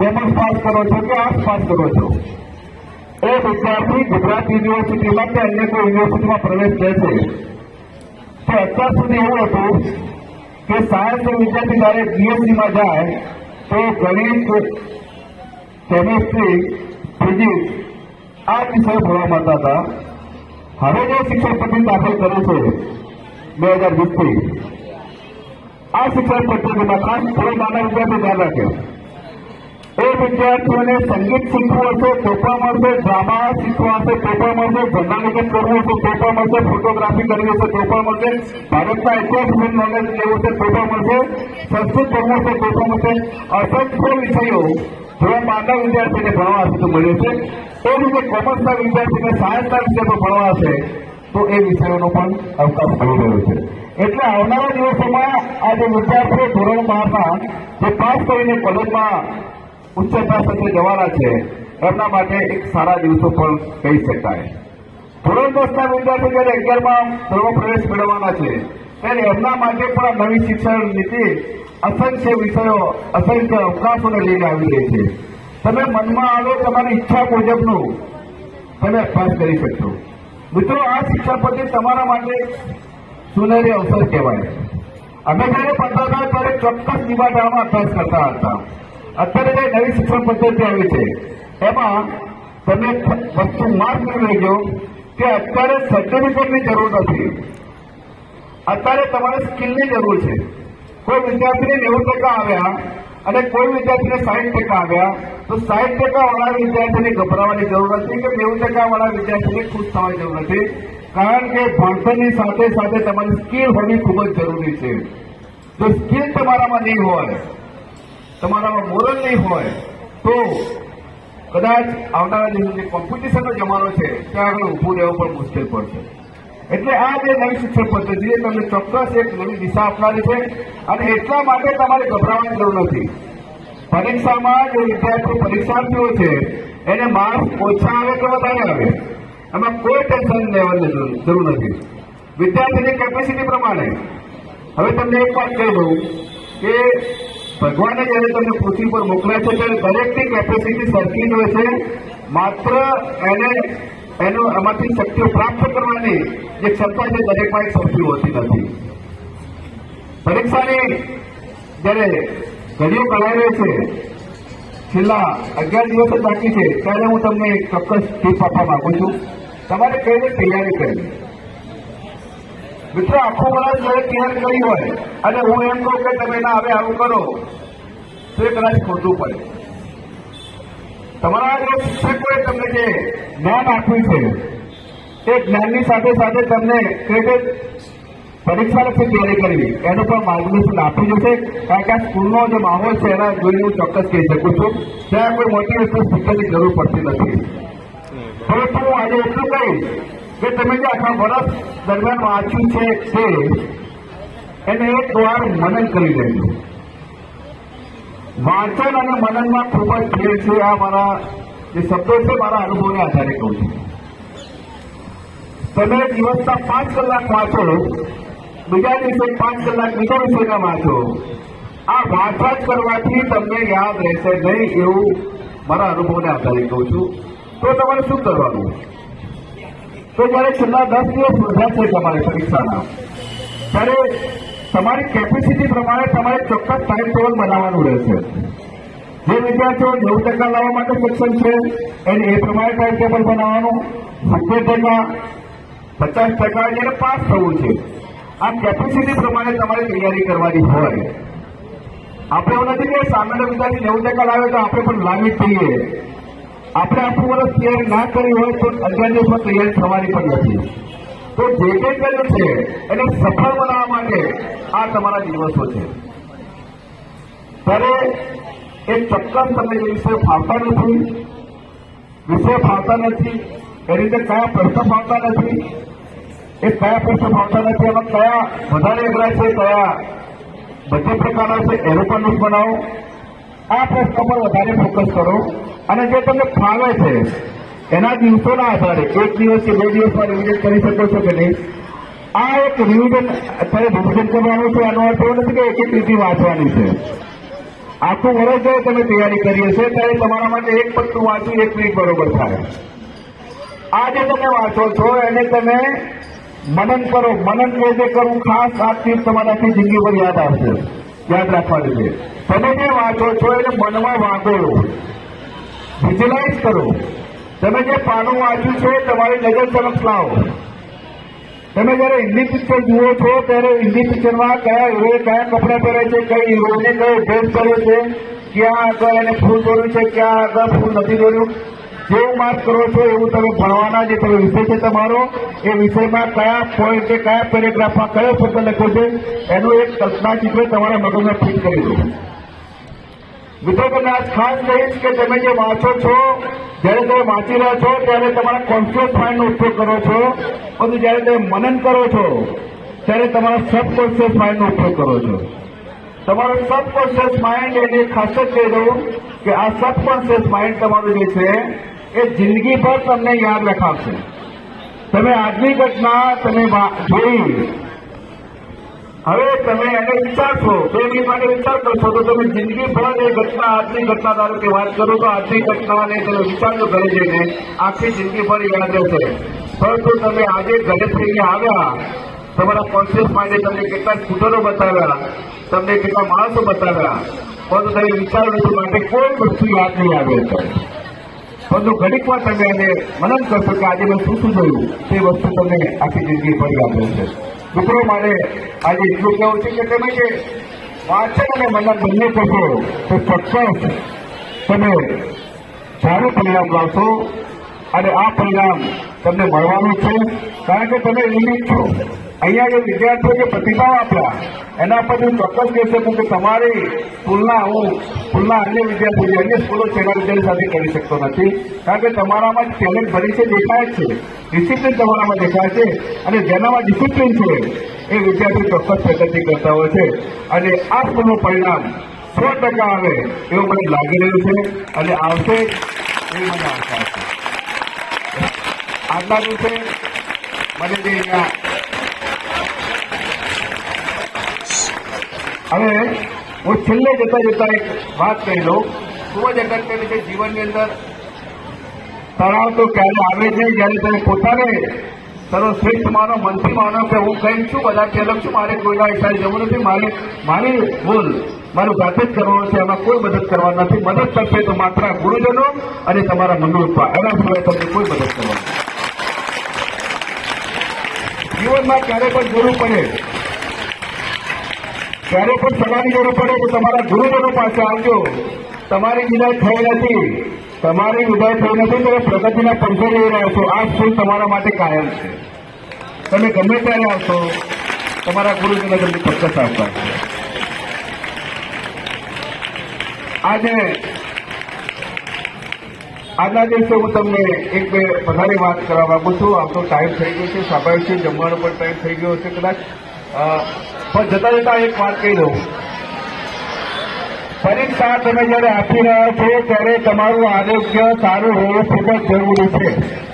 Commerce pass કરો છો કે આર્ટ્સ પાસ કરો છો. એ વિદ્યાર્થી ગુજરાત યુનિવર્સિટીમાં કે અન્ય કોઈ યુનિવર્સિટીમાં પ્રવેશ લે છે. તો અત્યાર સુધી એવું હતું કે સાયન્સનો વિદ્યાર્થી જ્યારે બીએસસીમાં જાય, તો ગણિત કેમેસ્ટ્રી ફિઝિક્સ આ વિષયો ભણવા માંગતા હતા. હવે જે શિક્ષણ પદ્ધતિ દાખલ કરી છે, બે હજાર વીસથી. આ શિક્ષણ પદ્ધતિમાં ખાસ થોડો નાના વિદ્યાર્થી ધ્યાન રાખે. એ વિદ્યાર્થીઓને સંગીત શીખવું હશે, તો પણ મળશે ડ્રામા શીખવા હશે, તો પણ મળશે, જર્નાલિઝમ કરવું હશે, તો મળશે ફોટોગ્રાફી કરવી હશે, તો મળશે, ભારતના ઇતિહાસ વિશે નોલેજ લેવું છે તો પણ મળશે, સંસ્કૃત કરવું હશે, તો પણ મળશે, અસંખ્ય વિષયો ધોરણ બારના વિદ્યાર્થીને ભણવા હશે તો મળે છે. એ રીતે કોમર્સના વિદ્યાર્થીને સાયન્સના વિષય ભણવા હશે, તો એ વિષયોનો પણ અવકાશ મળી રહ્યો છે. એટલે આવનારા દિવસોમાં આ જે વિદ્યાર્થીઓ ધોરણ બારના જે પાસ કરીને કોલેજમાં ઉચ્ચ અભ્યાસ જવાના છે. એમના માટે એક સારા દિવસો પણ કહી શકાય. ધોરણ દસના વિદ્યાર્થીઓ જ્યારે અગિયારમાં ધોરણ પ્રવેશ મેળવવાના છે, ત્યારે એમના માટે પણ નવી શિક્ષણ નીતિ અસંખ્ય વિષયો, અસંખ્ય અવકાશોને લઈને આવી રહી છે. તમે મનમાં આવે તમારી ઈચ્છા મુજબનું તમે અભ્યાસ કરી શકશો. મિત્રો, આ શિક્ષણ પદ્ધતિ તમારા માટે સુનેરી અવસર કહેવાય. અમે જ્યારે ભણતા હતા ત્યારે ચોક્કસ નિવાટામાં અભ્યાસ કરતા હતા અત્યારે જે નવી શિક્ષણ પદ્ધતિ આવી છે, એમાં તમે વસ્તુ માર્ક કરી લેજો કે અત્યારે સર્ટિફિકેટની જરૂર નથી. અત્યારે તમારે સ્કિલની જરૂર છે. કોઈ વિદ્યાર્થીને નેવું ટકા આવ્યા અને કોઈ વિદ્યાર્થીને સાઠ ટકા આવ્યા, તો સાઠ ટકા વાળા વિદ્યાર્થીને ગભરાવાની જરૂર નથી કે નેવું ટકા વાળા વિદ્યાર્થીને ખુશ થવાની જરૂર નથી. કારણ કે ભણતરની સાથે સાથે તમારી સ્કિલ હોવી ખૂબ જ જરૂરી છે. જો સ્કિલ તમારામાં નહીં હોય તમારામાં મોરલ નહીં હોય, તો કદાચ આવનારા દિવસે જે કોમ્પિટિશનનો જમાનો છે, ત્યાં આગળ ઊભું રહેવું પણ મુશ્કેલ પડશે. એટલે આ જે નવી શિક્ષણ પદ્ધતિ છે તમને ચોક્કસ એક નવી દિશા આપનારી છે અને એટલા માટે તમારે ગભરાવાની જરૂર નથી. પરીક્ષામાં જે વિદ્યાર્થીઓ પરીક્ષાર્થીઓ છે, એને માર્ક્સ ઓછા આવે કે વધારે આવે, એમાં કોઈ ટેન્શન લેવાની જરૂર નથી. વિદ્યાર્થીની કેપેસિટી પ્રમાણે. હવે તમને એક વાત કહી દઉં કે ભગવાને જ્યારે તમને પૃથ્વી પર મોકલ્યા છે, ત્યારે દરેકની કેપેસિટી સરખી જ હોય છે. માત્ર એને, એનો એમાંથી શક્તિઓ પ્રાપ્ત કરવાની જે ક્ષમતા છે, દરેકમાં એક સરખી હોતી નથી. પરીક્ષાની જ્યારે ઘડીઓ કરાવી છે, છેલ્લા અગિયાર દિવસ બાકી છે, ત્યારે હું તમને એક ચોક્કસ ટીપ આપવા માંગુ છું. તમારે કઈ તૈયારી કરવી? મિત્રો આખો વર્ષ જોડે કેર કરી હોય અને હું એમ કહું કે તમે ના હવે આવું કરો. તો એ કદાચ ખોટું પડે. તમારા જે શિક્ષકોએ તમને જે જ્ઞાન આપ્યું છે એ જ્ઞાનની સાથે સાથે તમને કઈ પરીક્ષા લક્ષી તૈયારી કરવી એનું પણ માર્ગદર્શન આપી જશે કારણ કે આ સ્કૂલનો જે માહોલ છે એના જોઈને હું ચોક્કસ કહી શકું છું. ત્યાં કોઈ મોટી વસ્તુ શીખવાની જરૂર પડતી નથી. પરંતુ હું આજે એટલું કહીશ કે તમે જે આખા વર્ષ દરમિયાન વાંચ્યું છે તે, એને એક વાર મનન કરી લેજો. વાંચન અને મનનમાં ખૂબ જ ભેદ છે, આ મારા જે શબ્દો છે, મારા અનુભવને આધારે કહું છું. તમે દિવસના પાંચ કલાક વાંચો, બીજા દિવસે પાંચ કલાક બીજા વિષયના વાંચો. આ વાંચવા જ કરવાથી તમને યાદ રહેશે નહીં એવું મારા અનુભવને આધારે કહું છું. તો તમારે શું કરવાનું? તો જ્યારે છેલ્લા દસ દિવસ વધ્યા છે તમારે પરીક્ષાના ત્યારે તમારી કેપેસિટી પ્રમાણે તમારે ચોક્કસ ટાઈમ ટેબલ બનાવવાનું રહેશે. જે વિદ્યાર્થીઓ નેવું ટકા લાવવા માટે સક્ષમ છે, એને એ પ્રમાણે ટાઈમ ટેબલ બનાવવાનું. સિત્તેર ટકા, પચાસ ટકા જેને પાસ થવું છે, આ કેપેસિટી પ્રમાણે તમારે તૈયારી કરવાની હોય. આપણે એવું નથી કે સામાન્ય વિદ્યાર્થી નેવું ટકા લાવે તો આપણે પણ લાવી જ થઈએ આપણે આખું વર્ષ તૈયાર ના કરી હોય તો અગિયાર દિવસમાં તૈયારી થવાની પણ નથી. તો જે કંઈ કર્યું છે, એને સફળ બનાવવા માટે આ તમારા દિવસો છે. ત્યારે એ ચોક્કસ તમને વિષય ફાવતા નથી, વિષય ફાવતા નથી, એ રીતે કયા પ્રશ્ન ફાવતા નથી, એ કયા પ્રશ્ન ફાવતા નથી, એમાં કયા વધારે અઘરા છે, કયા બધા પ્રકારના છે, એનું પણ લિસ્ટ બનાવો. આ પ્રશ્ન પર વધારે ફોકસ કરો. અને જે તમને ફાવે છે, એના દિવસોના આધારે, એક દિવસ કે બે દિવસમાં રિવિઝન કરી શકો છો કે નહીં? આ એક રિવિઝન અત્યારે રિવિઝન કરવાનું છે એનો અર્થ એવો નથી કે એક એક રીતે વાંચવાની છે. આખું વર્ષ જો તમે તૈયારી કરી હશે, ત્યારે તમારા માટે એક પત્તું વાંચવું એક મિનિટ બરોબર થાય. આ જે તમે વાંચો છો, એને તમે મનન કરો. મનન જે કરવું, ખાસ આ ચીજ તમારાથી જિંદગી પર યાદ આવશે. યાદ રાખવાની. છે તમે જે વાંચો છો એને મનમાં વાંગોળો વિઝ્યુલાઇઝ કરો. તમે જે પાનું વાંચ્યું છે તમારી નજર સમક્ષ લાવો. તમે જયારે હિન્દી પિક્ચર જુઓ છો ત્યારે હિન્દી પિક્ચરમાં કયા હીરોએ કયા કપડાં પહેરે છે, કઈ હીરોઈને કયો ડ્રેસ કર્યો છે, ક્યાં આગળ એને ફૂલ દોર્યું છે, ક્યાં આગળ ફૂલ નથી દોર્યું? જેવું માર્ક કરો છો એવું તમે ભણવાના જે તમે વિષય છે તમારો, એ વિષયમાં કયા પોઈન્ટે કયા પેરેગ્રાફમાં કયો શબ્દ લખ્યો છે, એનું એક કલ્પના ચિત્ર તમારા મગજમાં ફિટ કરી દો. મિત્રો, તમને આજ ખાસ કહીશ કે તમે જે વાંચો છો, જ્યારે તમે વાંચી રહ્યા છો, ત્યારે તમારા કોન્શિયસ માઇન્ડનો ઉપયોગ કરો છો. પરંતુ જ્યારે તમે મનન કરો છો, ત્યારે તમારા સબકોન્શિયસ માઇન્ડનો ઉપયોગ કરો છો. તમારો સબકોન્શિયસ માઇન્ડ એને ખાસિયત કહી દઉં કે આ સબકોન્શિયસ માઇન્ડ તમારું જે છે એ જિંદગીભર તમને યાદ રખાવશે. તમે આજની ઘટના તમે જોઈ. હવે તમે એને વિચારશો તો એની માટે વિચાર કરશો તો તમે જિંદગી ભર એ ઘટના, આજની ઘટના ધારો કે વાત કરો તો આજની ઘટનાને તમે વિચારજો ઘરે જઈને આખી જિંદગી ભર યાદ રહેશે. પરંતુ તમે આજે ઘરે થઈને આવ્યા, તમારા કોન્શિયસ માઇન્ડે તમને કેટલા સ્કૂટરો બતાવ્યા, તમને કેટલા માણસો બતાવ્યા, પરંતુ તમે વિચારો માટે કોઈ વસ્તુ યાદ નહીં આવે. પરંતુ વાર તમે એને મનન કરશો કે આજે મેં શું શું જોયું તે વસ્તુ તમને આખી જિંદગી પરિણામ યાદ રહેશે મિત્રો, મારે આજે એટલું કહેવું છે કે તમે જે વાંચન અને મનન બંને કરશો, તો ચોક્કસ તમે સારું પરિણામ લાવશો અને આ પરિણામ તમને મળવાનું છે. કારણ કે તમે યુનિક છો. અહીંયા જે વિદ્યાર્થીઓ જે પ્રતિભાવ આપ્યા, એના પર હું ચોક્કસ કહી શકું કે તમારી તુલના હું તુલના અન્ય વિદ્યાર્થીઓ, અન્ય સ્કૂલો તેના વિદ્યાર્થી સાથે કરી શકતો નથી. કારણ કે તમારામાં ટેલેન્ટ ભરી છે, દેખાય છે. ડિસિપ્લિન તમારામાં દેખાય છે અને જેનામાં ડિસિપ્લિન છે, એ વિદ્યાર્થી ચોક્કસ પ્રગતિ કરતા હોય છે. અને આ સ્કૂલનું પરિણામ સો ટકા આવે એવું મને લાગી રહ્યું છે અને આવશે એ મને આશા છે. આજના દિવસે મને જે અહીંયા હવે હું છેલ્લે જતા જતા એક વાત કહી દઉં. ખૂબ જ અગત્યની છે જીવનની અંદર. તણાવ તો ક્યારે આવે છે? જ્યારે તમે પોતાને સર્વશ્રેષ્ઠ માનો, મનથી માનો કે હું કંઈ છું બધાથી અલગ છું, મારે કોઈના હિસાબે જવું નથી. મારે, મારી ભૂલ, મારું જાતે જ કરવાનું છે. એમાં કોઈ મદદ કરવા નથી. મદદ કરશે તો માત્ર ગુરુજનો અને તમારા મનોત્પા એના સિવાય તમને કોઈ મદદ કરવાની. જીવનમાં ક્યારે પણ જરૂર પડે. ત્યારે પણ સલાહની જરૂર પડે તો તમારા ગુરુજનો પાસે આવજો. તમારી વિદાય થઈ નથી. તમારી વિદાય થઈ નથી, તમે પ્રગતિના પંખો લઈ રહ્યા છો. આ સ્કૂલ તમારા માટે કાયમ છે. તમે ગમે ત્યારે આવશો, તમારા ગુરુજીને તમને ચોક્કસ આવતા આજે, આજના દિવસે હું તમને એક બે વધારે વાત કરવા માંગુ છું. આપણો ટાઈમ થઈ ગયો છે, સ્વાભાવિક છે, જમવાનો પણ ટાઈમ થઈ ગયો છે કદાચ. પણ જતા જતા એક વાત કહી દઉં. પરીક્ષા તમે જ્યારે આપી રહ્યા છો, ત્યારે તમારું આરોગ્ય સારું હોવું ખૂબ જ જરૂરી છે.